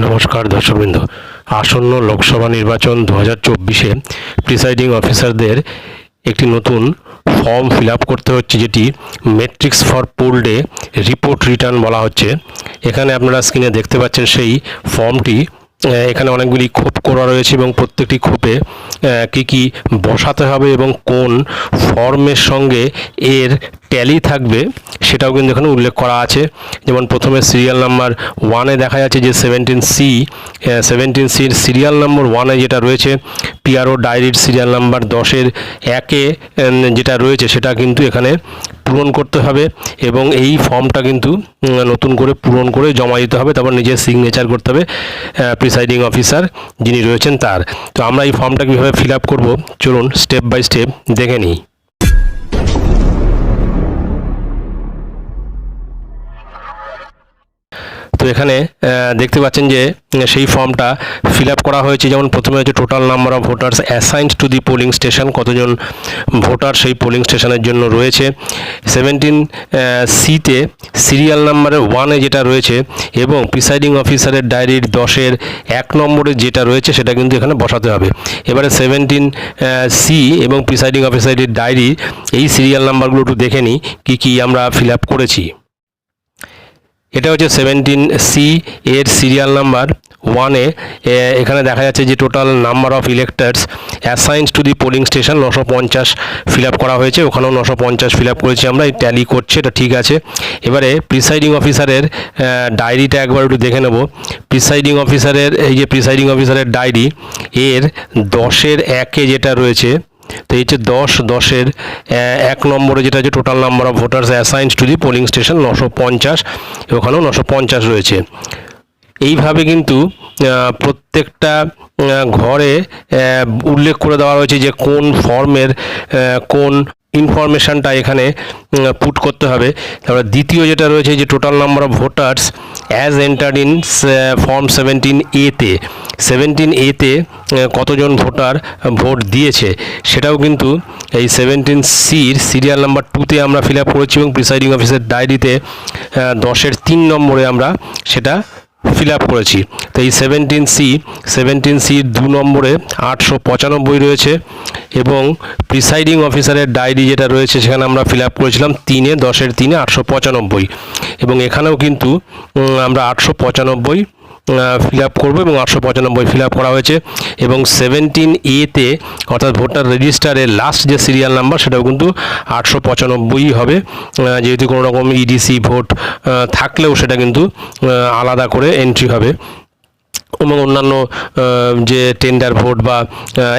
নমস্কার দর্শকবৃন্দ। আসন্ন লোকসভা নির্বাচন দু হাজার চব্বিশে প্রিসাইডিং অফিসারদের একটি নতুন ফর্ম ফিল করতে হচ্ছে, যেটি matrix for poll day report return বলা হচ্ছে। এখানে আপনারা স্ক্রিনে দেখতে পাচ্ছেন সেই ফর্মটি এখানে অনেকগুলি খোপ করা রয়েছে এবং প্রত্যেকটি খোপে কি কি বসাতে হবে এবং কোন ফর্মের সঙ্গে এর ট্যালি থাকবে, সেটাও কিন্তু এখানে উল্লেখ করা আছে। যেমন প্রথমে সিরিয়াল নাম্বার ওয়ানে দেখা যাচ্ছে যে সেভেন্টিন সি সেভেন্টিন সির সিরিয়াল নম্বর ওয়ানে যেটা রয়েছে পিআরও ডায়েরির সিরিয়াল নাম্বার দশের একে যেটা রয়েছে, সেটা কিন্তু এখানে পূরণ করতে হবে এবং এই ফর্মটা কিন্তু নতুন করে পূরণ করে জমা দিতে হবে। তারপর নিজের সিগনেচার করতে হবে প্রিসাইডিং অফিসার যিনি রয়েছেন তার। তো আমরা এই ফর্মটা কীভাবে ফিল আপ করব, চলুন স্টেপ বাই স্টেপ দেখে নিই। তো এখানে দেখতে পাচ্ছেন যে সেই ফর্মটা ফিল করা হয়েছে। যেমন প্রথমে হচ্ছে total number of voters assigned to the polling station কতজন ভোটার সেই পোলিং স্টেশনের জন্য রয়েছে। সেভেন্টিন সিতে সিরিয়াল নাম্বারের ওয়ানে যেটা রয়েছে এবং প্রিসাইডিং অফিসারের ডায়েরির দশের এক নম্বরে যেটা রয়েছে, সেটা কিন্তু এখানে বসাতে হবে। এবারে সেভেন্টিন সি এবং প্রিসাইডিং অফিসারের ডায়েরি এই সিরিয়াল নাম্বারগুলো একটু দেখে নিই, কী কী আমরা ফিল করেছি। এটা হচ্ছে সেভেন্টিন সি এর সিরিয়াল নাম্বার ওয়ানে এখানে দেখা যাচ্ছে যে total number of electors assigns to the polling station নশো পঞ্চাশ ফিল আপ করা হয়েছে। ওখানেও নশো পঞ্চাশ ফিল আপ করেছি আমরা, এই ট্যালি করছে, এটা ঠিক আছে। এবারে প্রিসাইডিং অফিসারের ডায়েরিটা একবার একটু দেখে নেব। প্রিসাইডিং অফিসারের এই যে প্রিসাইডিং অফিসারের ডায়েরি এর দশের একে যেটা রয়েছে তো এই যে দশ, দশের এক নম্বরে যেটা হচ্ছে total number of voters assigns to the polling station নশো পঞ্চাশ, ওখানেও নশো পঞ্চাশ রয়েছে। এইভাবে কিন্তু প্রত্যেকটা ঘরে উল্লেখ করে দেওয়া রয়েছে যে কোন ফর্মের কোন ইনফরমেশনটা এখানে পুট করতে হবে। তারপরে দ্বিতীয় যেটা রয়েছে যে total number of voters as entered in form seventeen এতে সেভেন্টিন এতে কতজন ভোটার ভোট দিয়েছে? সেটাও কিন্তু এই সেভেন্টিন সির সিরিয়াল নাম্বার টুতে আমরা ফিল আপ করেছি এবং প্রিসাইডিং অফিসের ডায়েরিতে দশের তিন নম্বরে আমরা সেটা ফিল আপ করেছি। তো এই সেভেন্টিন সি সেভেন্টিন সির দু নম্বরে আটশো পঁচানব্বই রয়েছে। এবং প্রিসাইডিং অফিসারের ডায়েরি যেটা রয়েছে, সেখানে আমরা ফিল আপ করেছিলাম তিনে, দশের তিনে, আটশো পঁচানব্বই। এবং এখানেও কিন্তু আমরা আটশো পঁচানব্বই ফিল আপ করব এবং আটশো পঁচানব্বই ফিল আপ করা হয়েছে। এবং সেভেন্টিন এতে অর্থাৎ ভোটার রেজিস্টারের লাস্ট যে সিরিয়াল নাম্বার সেটাও কিন্তু আটশো পঁচানব্বই হবে। যেহেতু কোনো রকম ইডিসি ভোট থাকলেও সেটা কিন্তু আলাদা করে এন্ট্রি হবে। এবং অন্যান্য যে টেন্ডার ভোট বা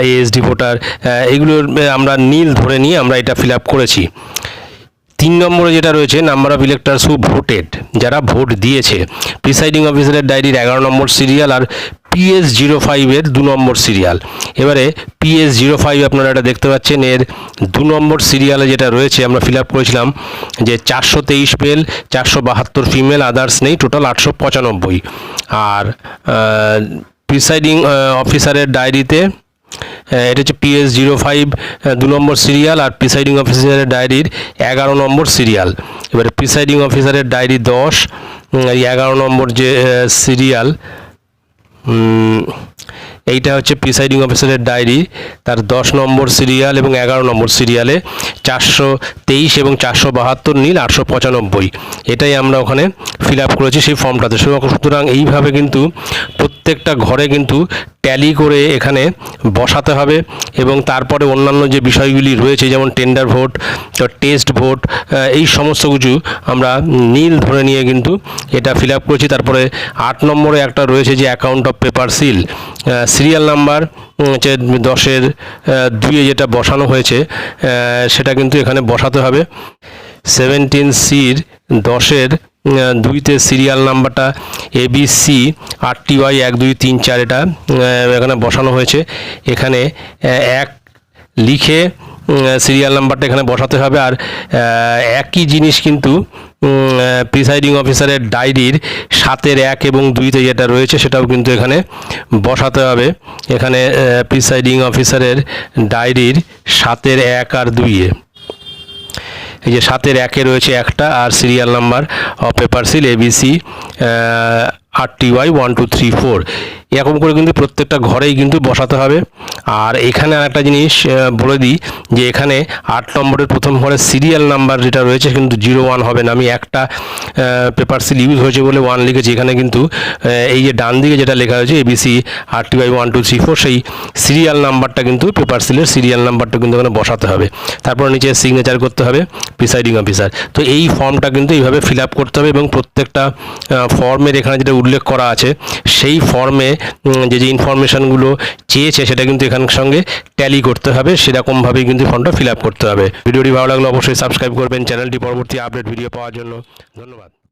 এএসডি ভোটার এগুলোর আমরা নীল ধরে নিয়ে আমরা এটা ফিল করেছি। তিন নম্বরে যেটা রয়েছে number of electors who voted যারা ভোট দিয়েছে। প্রিসাইডিং অফিসারের ডায়েরির এগারো নম্বর সিরিয়াল আর পিএস জিরো ফাইভের দু নম্বর সিরিয়াল এবারে পিএস জিরো ফাইভ আপনারা এটা দেখতে পাচ্ছেন, এর দু নম্বর সিরিয়ালে যেটা রয়েছে, আমরা ফিল আপ করেছিলাম যে চারশো তেইশ মেল চারশো বাহাত্তর ফিমেল আদার্স নেই টোটাল আটশো পঁচানব্বই। আর প্রিসাইডিং অফিসারের ডায়েরিতে এটা হচ্ছে পিএস জিরো ফাইভ দু নম্বর সিরিয়াল আর প্রিসাইডিং অফিসারের ডায়েরির এগারো নম্বর সিরিয়াল এবারে প্রিসাইডিং অফিসারের ডায়েরি দশ এগারো নম্বর যে সিরিয়াল Mm. এইটা হচ্ছে প্রিসাইডিং অফিসারের ডায়েরি। তার দশ নম্বর সিরিয়াল এবং এগারো নম্বর সিরিয়ালে চারশো তেইশ এবং চারশো বাহাত্তর নীল, আটশো পঁচানব্বই। এটাই আমরা ওখানে ফিল আপ করেছি সেই ফর্মটাতে। সুতরাং এইভাবে কিন্তু প্রত্যেকটা ঘরে কিন্তু ট্যালি করে এখানে বসাতে হবে এবং তারপরে অন্যান্য যে বিষয়গুলি রয়েছে, যেমন টেন্ডার ভোট টেস্ট ভোট এই সমস্ত কিছু আমরা নীল ধরে নিয়ে কিন্তু এটা ফিল আপ করেছি। তারপরে আট নম্বরে একটা রয়েছে যে account of paper seal serial number হচ্ছে দশের দুইয়ে যেটা বসানো হয়েছে সেটা কিন্তু এখানে বসাতে হবে। সেভেন্টিন সির দশের দুইতে সিরিয়াল নাম্বারটা এবিসি আর টি ওয়াই এক, দুই, তিন, চার এটা এখানে বসানো হয়েছে। এখানে এক লিখে সিরিয়াল নাম্বারটা এখানে বসাতে হবে। আর একই জিনিস কিন্তু প্রিসাইডিং অফিসারের ডায়েরির সাতের এক এবং দুইতে যেটা রয়েছে সেটাও কিন্তু এখানে বসাতে হবে। এখানে প্রিসাইডিং অফিসারের ডায়েরির সাতের এক আর দুইয়ে এই যে সাতের একে রয়েছে একটা, আর serial number of paper seal ABC R T Y one two three four এরকম করে কিন্তু প্রত্যেকটা ঘরেই কিন্তু বসাতে হবে। আর এখানে আর একটা জিনিস বলে দিই যে এখানে আট নম্বরের প্রথম ঘরে সিরিয়াল নাম্বার যেটা রয়েছে কিন্তু জিরো ওয়ান হবে না। আমি একটা পেপার সিল ইউজ হয়েছে বলে ওয়ান লিখেছি। এখানে কিন্তু এই যে ডান দিকে যেটা লেখা হয়েছে ABC R T Y one two three four সেই সিরিয়াল নাম্বারটা কিন্তু পেপার সিলের সিরিয়াল নাম্বারটা কিন্তু এখানে বসাতে হবে। তারপর নিচে সিগনেচার করতে হবে প্রিসাইডিং অফিসার তো এই ফর্মটা কিন্তু এইভাবে ফিল আপ করতে হবে এবং প্রত্যেকটা ফর্মের এখানে যেটা উল্লেখ করা আছে, সেই ফর্মে যে যে ইনফরমেশনগুলো চেয়েছে সেটা কিন্তু এখান সঙ্গে ট্যালি করতে হবে। সেরকমভাবেই কিন্তু ফর্মটা ফিল আপ করতে হবে। ভিডিওটি ভালো লাগলে অবশ্যই সাবস্ক্রাইব করবেন। চ্যানেলটি পরবর্তী আপডেট ভিডিও পাওয়ার জন্য ধন্যবাদ।